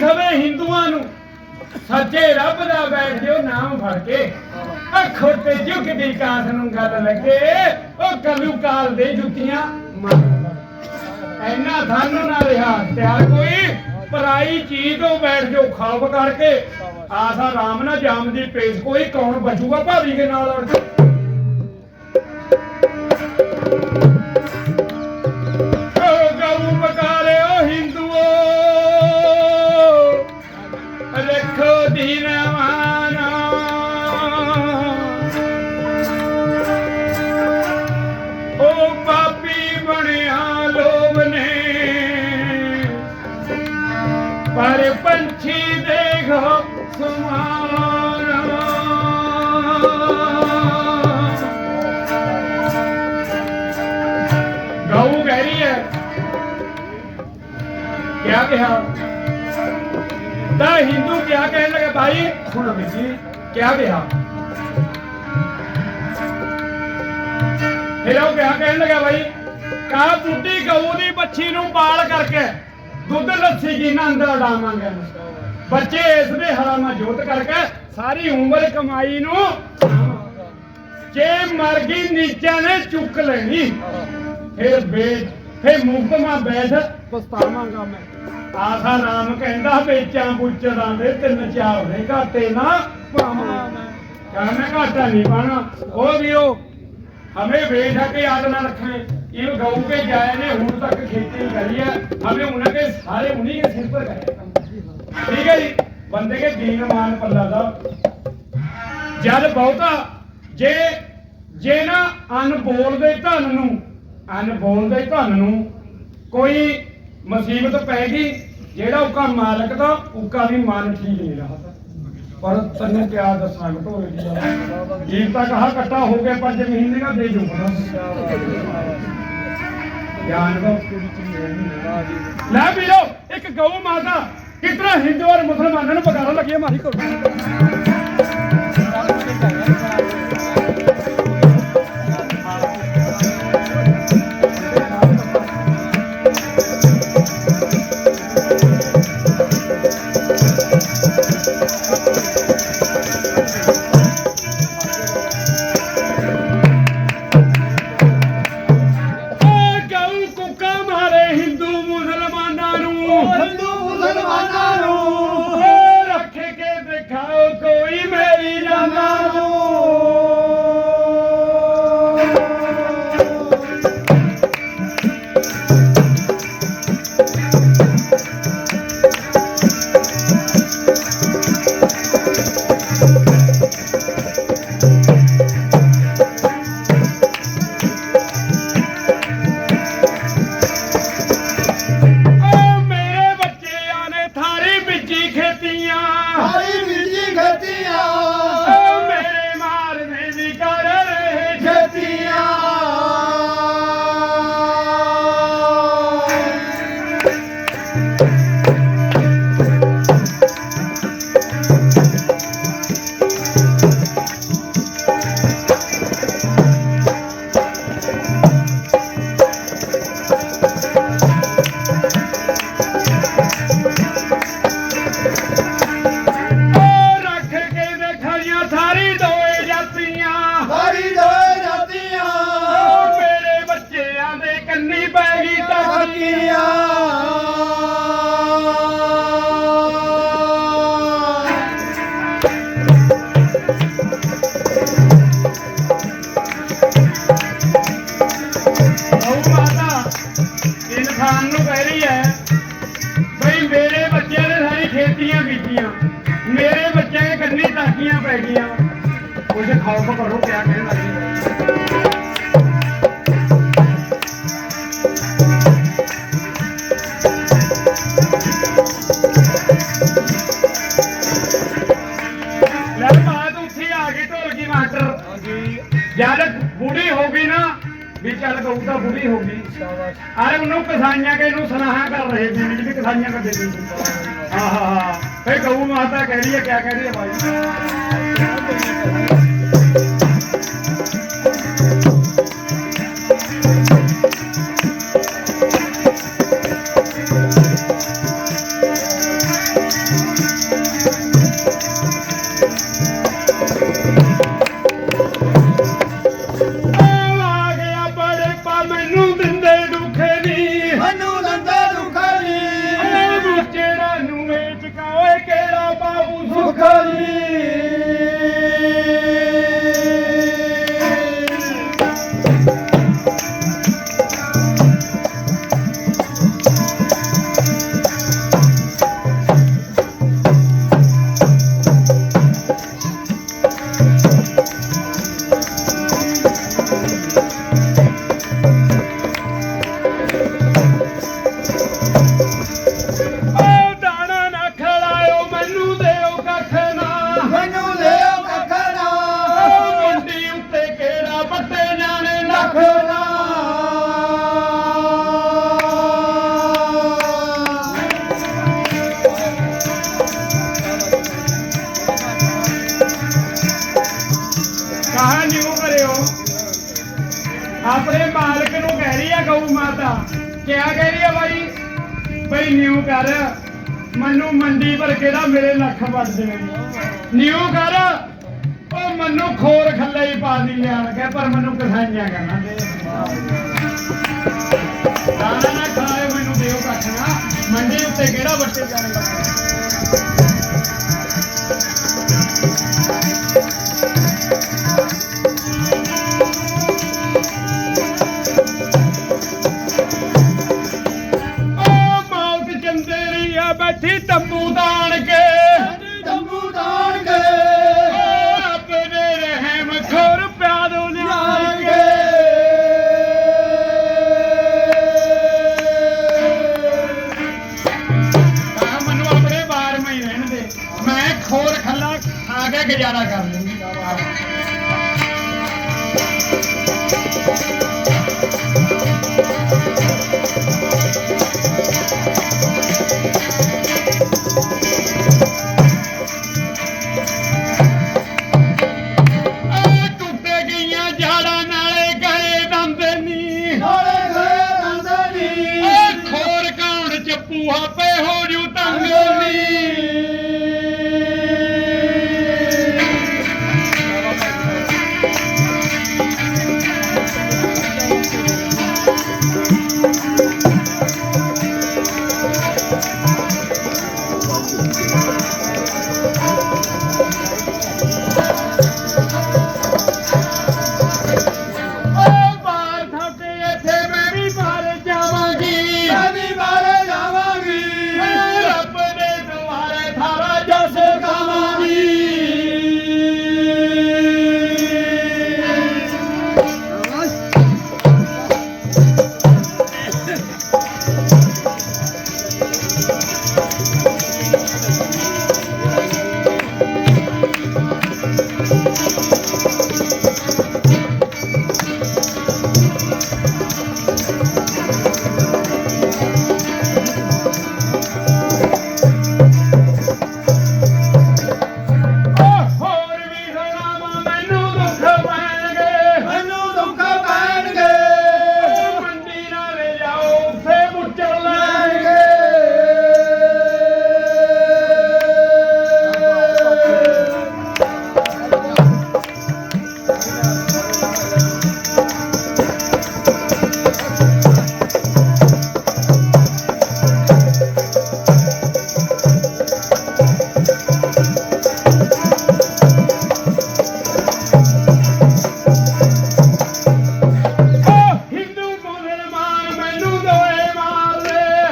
ਸਭੇ ਹਿੰਦੂਆਂ ਨੂੰ। ਸੱਚੇ ਰੱਬ ਦਾ ਬੈਠ ਜਿਓ, ਨਾਮ ਫੜ ਕੇ। ਅੱਖੋਂ ਤੇ ਝੁਕ ਕਾਸ ਨੂੰ ਗੱਲ ਲੱਗੇ। ਉਹ ਕਲੂ ਕਾਲ ਦੇ ਜੁੱਤੀਆਂ। ਐਨਾ ਥਾਨੂੰ ਨਾ ਰਿਹਾ, ਤਿਆਰ ਕੋਈ। ਪਰਾਈ ਚੀਜ਼ ਤੋਂ ਬੈਠ ਜਾਓ ਖਾਬ ਕਰਕੇ। ਆਸਾ ਰਾਮ ਨਾ ਜਾਮ ਦੀ ਪੇਸ਼ ਕੋਈ, ਕੌਣ ਬਚੂਗਾ ਭਾਵੀ ਦੇ ਨਾਲ ਅੜ ਕੇ? ਕਿਹਾ। ਤਾਂ ਹਿੰਦੂ ਕਿਆ ਕਹਿਣ ਲੱਗੇ, ਭਾਈ, ਸੁਣੋ ਜੀ ਕਿਆ ਕਿਹਾ। ਫਿਰ ਉਹ ਕਿਆ ਕਹਿਣ ਲੱਗਾ, ਭਾਈ ਕਾ ਬੁੱਢੀ ਗਊ ਦੀ ਬੱਚੀ ਨੂੰ ਬਾਲ ਕਰਕੇ ਦੁੱਧ ਲੱਸੀ ਕੀ ਨਾ ਅੰਦਰ ਉਡਾਵਾਂਗੇ ਬੱਚੇ ਇਸ ਦੇ ਹਰਾਮਾ ਜੋਤ ਕਰਕੇ ਸਾਰੀ ਉਮਰ ਕਮਾਈ ਨੂੰ ਜੇ ਮਰ ਗਈ, ਨੀਚਾਂ ਨੇ ਚੁੱਕ ਲੈਣੀ। ਫਿਰ ਵੇਚ ਫਿਰ ਮੁਫਤ ਮਾ ਬੈਠ। ਪਛਤਾਵਾਂਗਾ ਮੈਂ ਆਸਾ ਨਾਮ ਕਹਿੰਦਾ ਵੇਚਾਂ ਬੁੱਚਰਾਂ ਦੇ ਤਿੰਨ ਚਾਰ ਦੇ ਘਾਟੇ ਨਾ ਪਾਵਾਂ ਕਹਿੰਦਾ ਘਾਟਾ ਨਹੀਂ ਪਾਣਾ ਉਹ ਵੀ ਉਹ हमें बेटा के याद ना रखें इन गऊ के जाए ने हूं तक खेती करी है हमें उनके सारे उन्हीं के सिर पर करे ठीक है जी ਬੰਦੇ ਕੇ ਦੀਨ ਮਾਨ ਪੱਲਾ ਦਾ ਜਦ ਬਹੁਤਾ ਜੇ ਜੇ ਨਾ ਅਨ ਬੋਲਦੇ ਧਨ ਨੂੰ ਅਨ ਬੋਲਦੇ ਧਨ ਨੂੰ ਕੋਈ ਮੁਸੀਬਤ ਪੈ ਗਈ, ਜਿਹੜਾ ਉਕਾ ਮਾਲਕ ਦਾ, ਉਕਾ ਵੀ ਮਨ ਠੀਕ ਨਹੀਂ ਰਹਾ। ਪਰ ਤੈਨੂੰ ਪਿਆਰ ਦੱਸਣਾ ਘਟੋਲੇ ਦੀ ਗੱਲ ਜੀਵ ਤਾਂ ਕਹਾ ਕੱਟਾ ਹੋ ਗਿਆ ਪੰਜ ਮਹੀਨੇ ਦਾ ਦੇ ਜੂਗਾ ਗਿਆਨ ਦਾ ਲੈ ਵੀਰੋ, ਇੱਕ ਗਊ ਮਾਤਾ ਕਿਤਨਾ ਹਿੰਦੂ ਔਰ ਮੁਸਲਮਾਨਾਂ ਨੂੰ ਪਕਾਰਨ ਲੱਗਿਆ ਮਾਰੀ ਕਰੋ ਮੁਸਲਮਾਨਾਂ ਕੁਝ ਖੌਫ ਕਰੋ ਕਿਆ ਕਹਿਣ ਲੱਗੀ ਜਦ ਬੁੜੀ ਹੋ ਗਈ ਨਾ ਵੀ ਚੱਲ ਗਊ ਤਾਂ ਬੁੜੀ ਹੋ ਗਈ ਸ਼ਾਬਾਸ਼ ਉਹਨੂੰ ਕਸਾਈਆਂ ਕੇ ਨੂੰ ਸਨਾਹਾ ਕਰ ਰਹੇ ਸੀ ਵੀ ਕਸਾਈਆਂ ਕਰਦੇ ਸੀ ਆਹਾ। ਫੇ ਗਊ ਮਾਤਾ ਕਹਿ ਰਹੀ ਹੈ, ਕਿਆ ਕਹਿ ਰਹੀ ਹੈ ਭਾਈ ਆਪਣੇ ਮਾਲਕ ਨੂੰ ਕਹਿ ਰਹੀ ਆ ਗਊ ਮਾਤਾ। ਕਿਆ ਕਹਿ ਰਹੀ ਆ ਬਾਈ? ਬਈ ਨਿਉ ਕਰ। ਮੈਨੂੰ ਮੰਡੀ ਪਰ ਕਿਹੜਾ ਮੇਰੇ ਲੱਖ ਵੱਜ ਜਾਣਗੇ ਨਿਉ ਕਰ। ਉਹ ਮੈਨੂੰ ਖੋਰ ਖੱਲੇ ਹੀ ਪਾ ਦੀ ਲਿਆਣ ਕੇ ਪਰ ਮੈਨੂੰ ਕਸਾਈਆਂ ਕਰਨਾ। ਦੇ ਦਾਣਾ ਨਾ ਖਾਏ, ਮੈਨੂੰ ਦਿਓ ਕੱਖ ਮੰਡੀ ਉੱਤੇ ਕਿਹੜਾ ਬੱਟੇ ਜਾਣੇ ਲੱਗੇ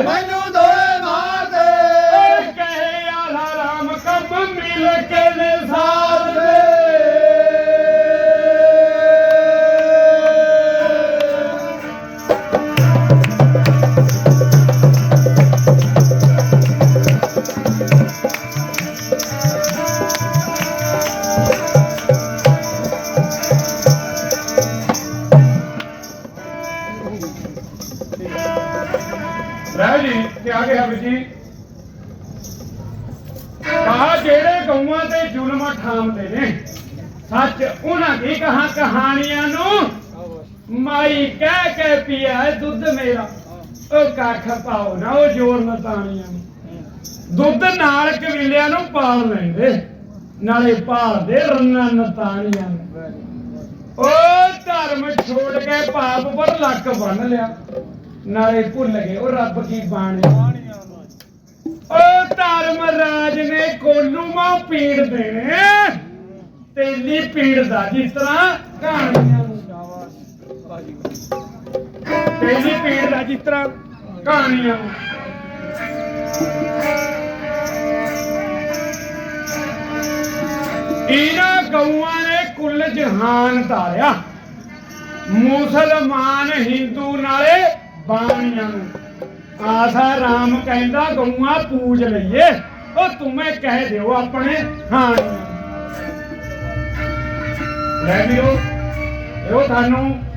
না ਮਾਈ ਕਹਿ ਕੇ ਪੀਆ ਹੈ ਦੁੱਧ ਮੇਰਾ। ਉਹ ਕੱਖ ਪਾਓ ਨਾ ਉਹ ਜੋਰ ਨਤਾਣੀਆਂ ਦੁੱਧ ਨਾਲ ਕਬੀਲਿਆਂ ਨੂੰ ਪਾਲ ਲੈਂਦੇ, ਨਾਲੇ ਪਾਲਦੇ ਰੰਨਾਂ ਨਤਾਣੀਆਂ ਉਹ ਧਰਮ ਛੋੜ ਕੇ ਪਾਪ ਪਰ ਲੱਕ ਬੰਨ ਲਿਆ, ਨਾਲੇ ਭੁੱਲ ਗਏ ਉਹ ਰੱਬ ਕੀ ਬਾਣੀ ਉਹ ਧਰਮ ਰਾਜ ਨੇ ਕੋਲੂ ਮਾਂ ਪੀੜ ਦੇਣੇ, ਤੇਲੀ ਪੀੜ ਦਾ ਜਿਸ ਤਰ੍ਹਾਂ ਕਹਾਣੀਆਂ। ਨੂੰ ਪੀੜ ਦਾ ਜਿਸ ਤਰ੍ਹਾਂ ਕਹਾਣੀਆਂ। ਇਹਨਾਂ ਗਊਆਂ ਨੇ ਕੁੱਲ ਜਹਾਨ ਧਾਰਿਆ। ਮੁਸਲਮਾਨ ਹਿੰਦੂ ਨਾਲੇ ਬਾਣੀਆਂ ਨੂੰ। ਆਸਾ ਰਾਮ ਕਹਿੰਦਾ, ਗਊਆਂ, ਪੂਜ ਲਈਏ। ਉਹ ਤੁਮੇ ਕਹਿ ਦਿਓ ਆਪਣੇ ਹਾਂ ਲੈ ਲਿਓ ਇਹੋ ਤੁਹਾਨੂੰ